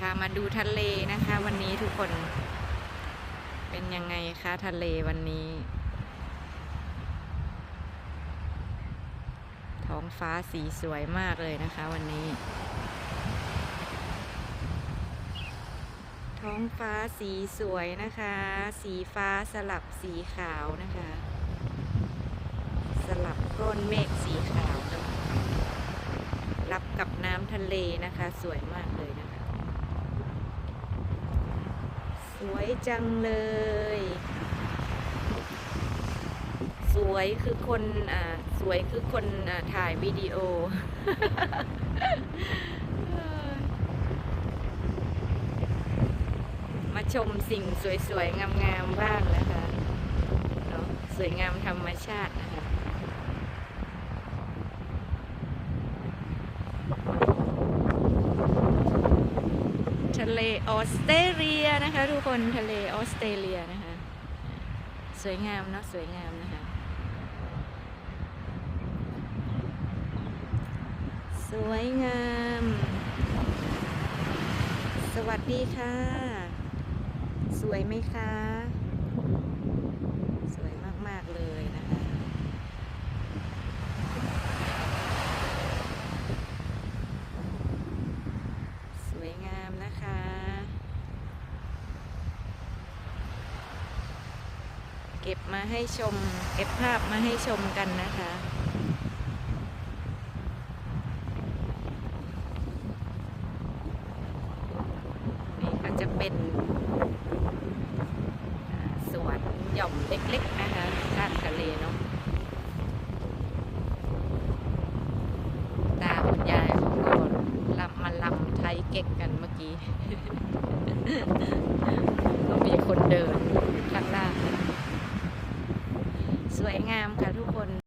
พามาดูทะเลนะคะ วันนี้ทุกคน เป็นยังไงคะทะเลวันนี้ ท้องฟ้าสีสวยมากเลยนะคะ วันนี้ ท้องฟ้าสีสวยนะคะ สีฟ้าสลับสีขาวนะคะ สลับก้นเมฆสีขาวรับกับน้ำทะเลนะคะ สวยมากเลยนะคะ สวยจังเลย สวยคือคนอ่าสวยคือคนอ่าถ่ายวิดีโอ มาชมสิ่งสวยๆ งามๆ บ้างนะคะเนาะสวยงามธรรมชาตินะคะ ทะเลออสเตรเลียนะคะทุกคนทะเลออสเตรเลียนะคะ สวยงามเนาะสวยงามนะคะ สวยงาม สวัสดีค่ะ สวยไหมคะ สวยมาก ๆ เลยนะคะ สวยงามนะคะ เก็บมาให้ชม เก็บภาพมาให้ชมกันนะคะนี่ก็จะเป็นสวนหย่อมเล็กๆนะคะข้างทะเลเนาะตาคุณยายก็ลำมาลำไทยเก๊กกันเมื่อกี้ ก็มีคนเดิน